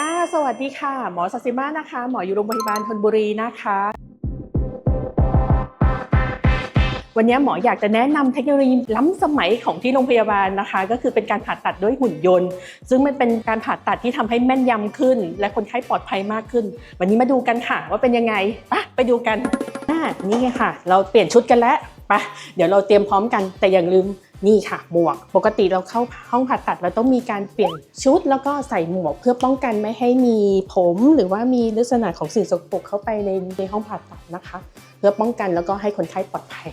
ค่ะ สวัสดีค่ะ หมอสัสิมานะคะ หมออยู่โรงพยาบาลธนบุรีนะคะ วันนี้หมออยากจะแนะนำเทคโนโลยีล้ำสมัยของที่โรงพยาบาลนะคะ ก็คือเป็นการผ่าตัดด้วยหุ่นยนต์ ซึ่งมันเป็นการผ่าตัดที่ทำให้แม่นยำขึ้น และคนไข้ปลอดภัยมากขึ้น วันนี้มาดูกันค่ะ ว่าเป็นยังไงไปะไปดูกันนี่ค่ะ เราเปลี่ยนชุดกันแล้วไปะเดี๋ยวเราเตรียมพร้อมกันแต่อย่าลืม นี่ค่ะหมวก ปกติเราเข้าห้องผ่าตัดเราต้องมีการเปลี่ยนชุด แล้วก็ใส่หมวกเพื่อป้องกันไม่ให้มีผมหรือว่ามีลักษณะของสิ่งสกปรกเข้าไปในในห้องผ่าตัดนะคะ เพื่อป้องกันแล้วก็ให้คนไข้ปลอดภัย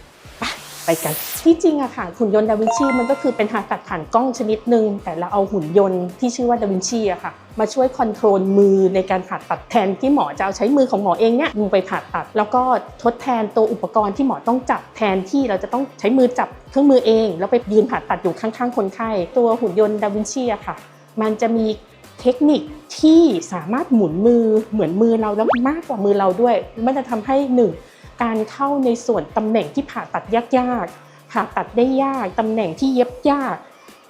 กัน ที่จริงอะค่ะหุ่นยนต์ดาวินชีมันก็คือเป็นผ่าตัดผ่านกล้องชนิดหนึ่งแต่เราเอาหุ่นยนต์ที่ชื่อว่าดาวินชีอะค่ะมาช่วยคอนโทรลมือในการผ่าตัดแทนที่หมอจะเอาใช้มือของหมอเองเนี่ยลงไปผ่าตัด แล้วก็ทดแทนตัวอุปกรณ์ที่หมอต้องจับแทนที่เราจะต้องใช้มือจับเครื่องมือเอง แล้วไปยืนผ่าตัดอยู่ข้างๆ คนไข้ตัวหุ่นยนต์ดาวินชีอะค่ะ มันจะมีเทคนิคที่สามารถหมุนมือเหมือนมือเราแล้วมากกว่ามือเราด้วย มันจะทำให้หนึ่ง การเข้าในส่วนตำแหน่งที่ผ่าตัดยากๆผ่าตัดได้ยากตำแหน่งที่เย็บยาก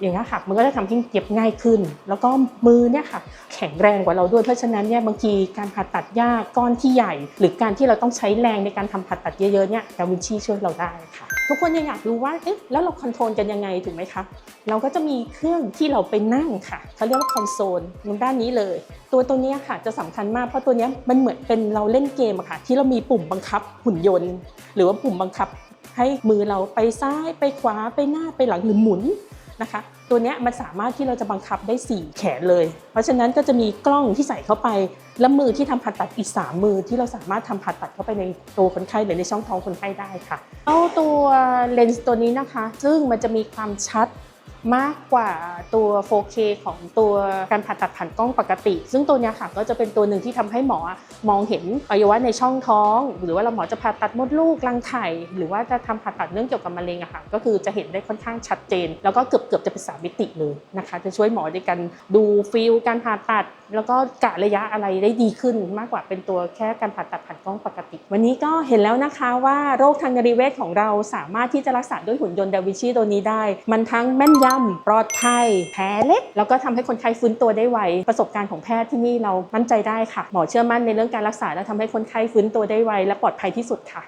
อย่างนี้ค่ะมันก็จะทำให้เย็บง่ายขึ้น แล้วก็มือเนี่ยค่ะแข็งแรงกว่าเราด้วยเพราะฉะนั้นเนี่ยบางทีการผ่าตัดยากก้อนที่ใหญ่ หรือการที่เราต้องใช้แรงในการทำผ่าตัดเยอะๆเนี่ยดาวินชีช่วยเราได้ค่ะ ทุกคนยังอยากรู้ว่าเอ๊ะแล้วเราคอนโทรลกันยังไงถูกไหมคะเราก็จะมีเครื่องที่เราไปนั่งค่ะเขาเรียกว่าคอนโซลตรงด้านนี้เลย ตัวตัวเนี้ยค่ะจะสำคัญมากเพราะตัวเนี้ยมันเหมือนเป็นเราเล่นเกมอะค่ะ ที่เรามีปุ่มบังคับหุ่นยนต์ หรือว่าปุ่มบังคับให้มือเราไปซ้ายไปขวาไปหน้าไปหลังหรือหมุน นะคะ ตัวนี้มันสามารถที่เราจะบังคับได้ 4 แขนเลย เพราะฉะนั้นก็จะมีกล้องที่ใส่เข้าไป และมือที่ทำผ่าตัดอีก 3 มือที่เราสามารถทำผ่าตัดเข้าไปในตัวคนไข้หรือในช่องท้องคนไข้ได้ค่ะเอาตัวเลนส์ตัวนี้นะคะ ซึ่งมันจะมีความชัด มากกว่าตัว 4K ของตัวการผ่าตัดผ่านกล้องปกติ ซึ่งตัวนี้ค่ะก็จะเป็นตัวหนึ่งที่ทำให้หมอมองเห็นอวัยวะในช่องท้อง หรือว่าเราหมอจะผ่าตัดมดลูกรังไข่หรือว่าจะทำผ่าตัดเรื่องเกี่ยวกับมะเร็งอะค่ะก็คือจะเห็นได้ค่อนข้างชัดเจน แล้วก็เกือบเกือบจะเป็นสามมิติเลยนะคะ จะช่วยหมอในการดูฟิลการผ่าตัด แล้วก็กะระยะอะไรได้ดีขึ้น มากกว่าเป็นตัวแค่การผ่าตัดผ่านกล้องปกติ วันนี้ก็เห็นแล้วนะคะว่าโรคทางนรีเวชของเราสามารถที่จะรักษาด้วยหุ่นยนต์ดาวิชีตัวนี้ได้ มันทั้งแม่นยำปลอดภัยแผลเล็ก แล้วก็ทำให้คนไข้ฟื้นตัวได้ไว ประสบการณ์ของแพทย์ที่นี่เรามั่นใจได้ค่ะ หมอเชื่อมั่นในเรื่องการรักษาและทำให้คนไข้ฟื้นตัวได้ไวและปลอดภัยที่สุดค่ะ